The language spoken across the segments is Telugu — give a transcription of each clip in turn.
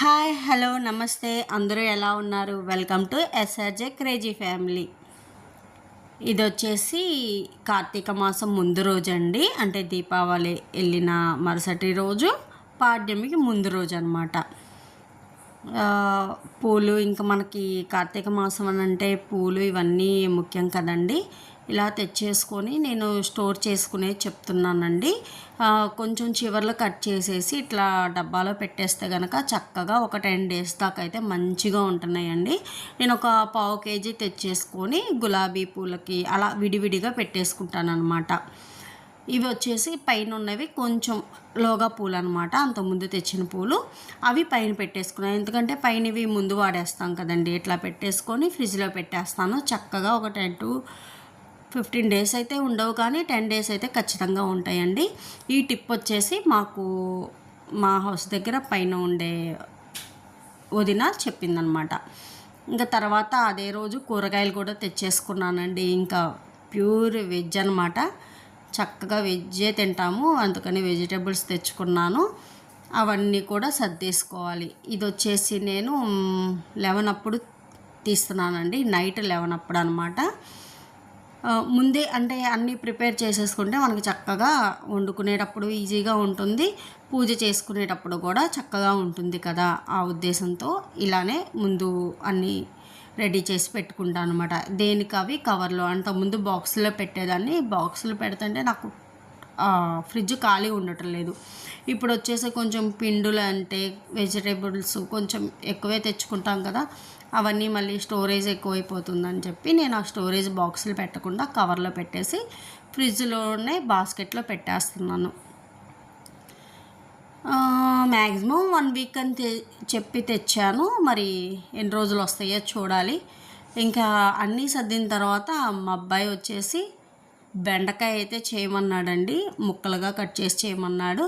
హాయ్ హలో నమస్తే. అందరూ ఎలా ఉన్నారు? Welcome to SRJ crazy family. ఇది వచ్చేసి కార్తీక మాసం ముందు రోజు అండి అంటే దీపావళి వెళ్ళిన మరుసటి రోజు పాడ్యమికి ముందు రోజు అనమాట పూలు ఇంకా మనకి కార్తీక మాసం అని అంటే పూలు ఇవన్నీ ముఖ్యం కదండి. ఇలా తెచ్చేసుకొని నేను స్టోర్ చేసుకునే చెప్తున్నానండి. కొంచెం చివర్లో కట్ చేసేసి ఇట్లా డబ్బాలో పెట్టేస్తే కనుక చక్కగా ఒక టెన్ డేస్ దాకా అయితే మంచిగా ఉంటున్నాయండి. నేను ఒక పావు కేజీ తెచ్చేసుకొని గులాబీ పూలకి అలా విడివిడిగా పెట్టేసుకుంటాను అనమాట ఇవి వచ్చేసి పైన ఉన్నవి కొంచెం లోగా పూలు అనమాట అంతకుముందు తెచ్చిన పూలు. అవి పైన పెట్టేసుకున్నాను ఎందుకంటే పైన ఇవి ముందు వాడేస్తాం కదండి. ఇట్లా పెట్టేసుకొని ఫ్రిడ్జ్లో పెట్టేస్తాను. చక్కగా ఒక టెన్ టు ఫిఫ్టీన్ డేస్ అయితే ఉండవు కానీ టెన్ డేస్ అయితే ఖచ్చితంగా ఉంటాయండి. ఈ టిప్ వచ్చేసి మాకు మా హౌస్ దగ్గర పైన ఉండే వదిన చెప్పిందనమాట. ఇంకా తర్వాత అదే రోజు కూరగాయలు కూడా తెచ్చేసుకున్నానండి. ఇంకా ప్యూర్ వెజ్ అనమాట. చక్కగా వెజ్జే తింటాము. అందుకని వెజిటేబుల్స్ తెచ్చుకున్నాను. అవన్నీ కూడా సర్దేసుకోవాలి. ఇది వచ్చేసి నేను లెవెన్ అప్పుడు తీస్తున్నానండి. నైట్ లెవెన్ అప్పుడు అనమాట. ముందే అంటే అన్నీ ప్రిపేర్ చేసేసుకుంటే మనకి చక్కగా వండుకునేటప్పుడు ఈజీగా ఉంటుంది. పూజ చేసుకునేటప్పుడు కూడా చక్కగా ఉంటుంది కదా ఆ ఉద్దేశంతో ఇలానే ముందు అన్నీ రెడీ చేసి పెట్టుకుంటాను అనమాట దేనికి అవి? కవర్లో. అంతకుముందు బాక్స్లో పెట్టేదాన్ని. బాక్సులు పెడుతుంటే నాకు ఫ్రిడ్జ్ ఖాళీ ఉండటం లేదు. ఇప్పుడు వచ్చేసి కొంచెం పిండులు అంటే వెజిటేబుల్స్ కొంచెం ఎక్కువే తెచ్చుకుంటాం కదా. అవన్నీ మళ్ళీ స్టోరేజ్ ఎక్కువైపోతుందని చెప్పి నేను ఆ స్టోరేజ్ బాక్సులు పెట్టకుండా కవర్లో పెట్టేసి ఫ్రిడ్జ్లోనే బాస్కెట్లో పెట్టేస్తున్నాను. మ్యాక్సిమం వన్ వీక్ అని తె- చెప్పి తెచ్చాను. మరి ఎన్ని రోజులు వస్తాయో చూడాలి. ఇంకా అన్నీ సర్దిన తర్వాత మా అబ్బాయి వచ్చేసి బెండకాయ అయితే చేయమన్నాడండి. ముక్కలుగా కట్ చేసి చేయమన్నాడు.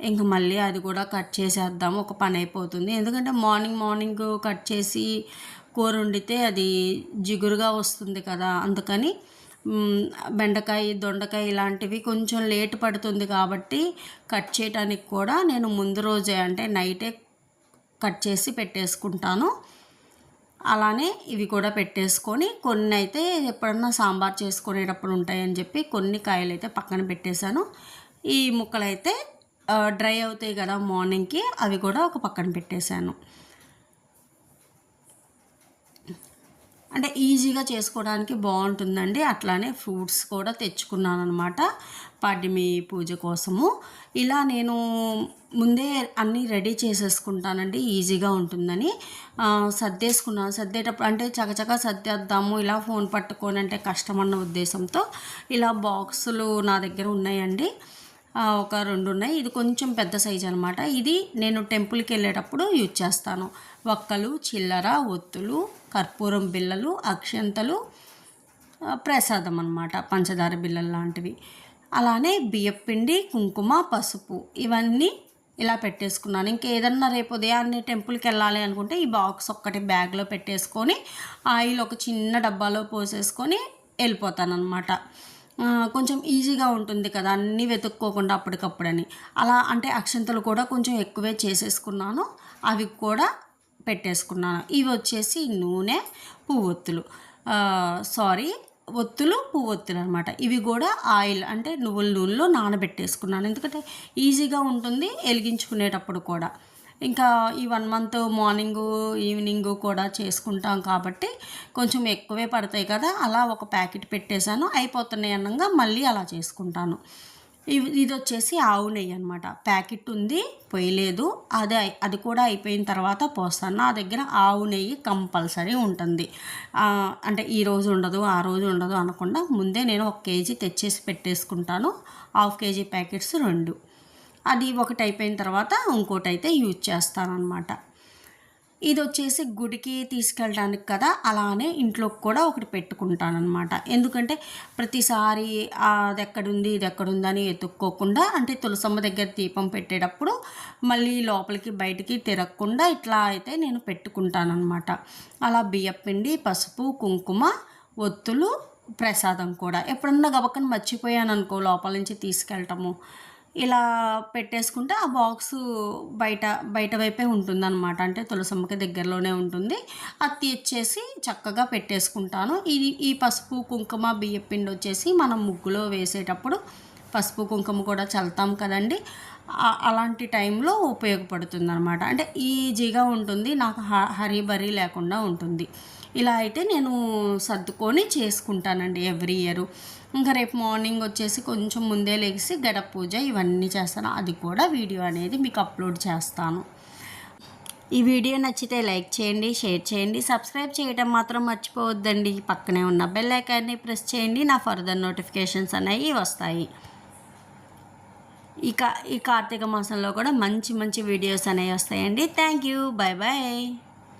ఇంక మళ్ళీ అది కూడా కట్ చేసేద్దాము. ఒక పని అయిపోతుంది. ఎందుకంటే మార్నింగ్ మార్నింగ్ కట్ చేసి కూర వండితే అది జిగురుగా వస్తుంది కదా. అందుకని బెండకాయ దొండకాయ ఇలాంటివి కొంచెం లేట్ పడుతుంది కాబట్టి కట్ చేయడానికి కూడా నేను ముందు రోజే అంటే నైటే కట్ చేసి పెట్టేసుకుంటాను. అలానే ఇవి కూడా పెట్టేసుకొని కొన్ని అయితే ఎప్పుడన్నా సాంబార్ చేసుకునేటప్పుడు ఉంటాయని చెప్పి కొన్ని కాయలు అయితే పక్కన పెట్టేశాను. ఈ ముక్కలైతే డ్రై అవుతాయి కదా మార్నింగ్కి అవి కూడా ఒక పక్కన పెట్టేశాను. అంటే ఈజీగా చేసుకోవడానికి బాగుంటుందండి. అట్లానే ఫ్రూట్స్ కూడా తెచ్చుకున్నాను అనమాట పాడ్యమి పూజ కోసము. ఇలా నేను ముందే అన్నీ రెడీ చేసేసుకుంటానండి. ఈజీగా ఉంటుందని. సర్దేసుకున్నాను సర్దేటప్పుడు అంటే చకచక సర్దేద్దాము ఇలా ఫోన్ పట్టుకొని అంటే కష్టం అన్న ఉద్దేశంతో ఇలా బాక్సులు నా దగ్గర ఉన్నాయండి. ఒక రెండు ఉన్నాయి. ఇది కొంచెం పెద్ద సైజ్ అనమాట ఇది నేను టెంపుల్కి వెళ్ళేటప్పుడు యూజ్ చేస్తాను. వక్కలు చిల్లర ఒత్తులు కర్పూరం బిళ్ళలు అక్షంతలు ప్రసాదం అనమాట పంచదార బిళ్ళలు లాంటివి. అలానే బియ్యపిండి కుంకుమ పసుపు ఇవన్నీ ఇలా పెట్టేసుకున్నాను. ఇంకేదన్నా రేపు ఉదయాన్నే టెంపుల్కి వెళ్ళాలి అనుకుంటే ఈ బాక్స్ ఒక్కటి బ్యాగ్లో పెట్టేసుకొని ఆయిల్ ఒక చిన్న డబ్బాలో పోసేసుకొని వెళ్ళిపోతానమాట కొంచెం ఈజీగా ఉంటుంది కదా అన్నీ వెతుక్కోకుండా అప్పటికప్పుడని. అలా అంటే అక్షంతలు కూడా కొంచెం ఎక్కువే చేసేసుకున్నాను. అవి కూడా పెట్టేసుకున్నాను. ఇవి వచ్చేసి నూనె పువ్వొత్తులు. సారీ ఒత్తులు పువ్వొత్తులు అనమాట ఇవి కూడా ఆయిల్ అంటే నువ్వుల నూనెలో నానబెట్టేసుకున్నాను. ఎందుకంటే ఈజీగా ఉంటుంది వెలిగించుకునేటప్పుడు కూడా. ఇంకా ఈ వన్ మంత్ మార్నింగ్ ఈవినింగ్ కూడా చేసుకుంటాం కాబట్టి కొంచెం ఎక్కువే పడతాయి కదా. అలా ఒక ప్యాకెట్ పెట్టేశాను. అయిపోతున్నాయి అన్నగా మళ్ళీ అలా చేసుకుంటాను. ఇది వచ్చేసి ఆవు నెయ్యి అనమాట ప్యాకెట్ ఉంది పోయలేదు. అదే అది కూడా అయిపోయిన తర్వాత పోస్తాను. నా దగ్గర ఆవు నెయ్యి కంపల్సరీ ఉంటుంది. అంటే ఈ రోజు ఉండదు ఆ రోజు ఉండదు అనకుండా ముందే నేను ఒక కేజీ తెచ్చేసి పెట్టేసుకుంటాను. హాఫ్ కేజీ ప్యాకెట్స్ రెండు. అది ఒకటి అయిపోయిన తర్వాత ఇంకోటి అయితే యూజ్ చేస్తానన్నమాట. ఇది వచ్చేసి గుడికి తీసుకెళ్ళడానికి కదా అలానే ఇంట్లోకి కూడా ఒకటి పెట్టుకుంటాను అనమాట ఎందుకంటే ప్రతిసారి అది ఎక్కడుంది ఇది ఎక్కడుందని ఎత్తుక్కోకుండా అంటే తులసమ్మ దగ్గర దీపం పెట్టేటప్పుడు మళ్ళీ లోపలికి బయటికి తిరగకుండా ఇట్లా అయితే నేను పెట్టుకుంటానమాట అలా బియ్యపిండి పసుపు కుంకుమ ఒత్తులు ప్రసాదం కూడా. ఎప్పుడన్నా గబక్కన మర్చిపోయాను అనుకో లోపల నుంచి తీసుకెళ్ళటము. ఇలా పెట్టేసుకుంటే ఆ బాక్స్ బయట బయట వైపే ఉంటుందన్నమాట. అంటే తులసమ్మకి దగ్గరలోనే ఉంటుంది. అది తీర్చేసి చక్కగా పెట్టేసుకుంటాను. ఇది ఈ పసుపు కుంకుమ బియ్యం పిండి వచ్చేసి మనం ముగ్గులో వేసేటప్పుడు పసుపు కుంకుమ కూడా చల్లుతాం కదండి. అలాంటి టైంలో ఉపయోగపడుతుంది అనమాట అంటే ఈజీగా ఉంటుంది. నాకు హ హరీ బరీ లేకుండా ఉంటుంది. ఇలా అయితే నేను సర్దుకొని చేసుకుంటానండి ఎవ్రీ ఇయర్. ఇంకా రేపు మార్నింగ్ వచ్చేసి కొంచెం ముందే లేచి గడప పూజ ఇవన్నీ చేస్తాను. అది కూడా వీడియో అనేది మీకు అప్లోడ్ చేస్తాను. ఈ వీడియో నచ్చితే లైక్ చేయండి షేర్ చేయండి. సబ్స్క్రైబ్ చేయడం మాత్రం మర్చిపోవద్దండి. పక్కనే ఉన్న బెల్ ఐకాన్ని ప్రెస్ చేయండి. నా ఫర్దర్ నోటిఫికేషన్స్ అనేవి వస్తాయి. ఇక ఈ కార్తీక మాసంలో కూడా మంచి మంచి వీడియోస్ అనేవి వస్తాయండి. Thank you. Bye bye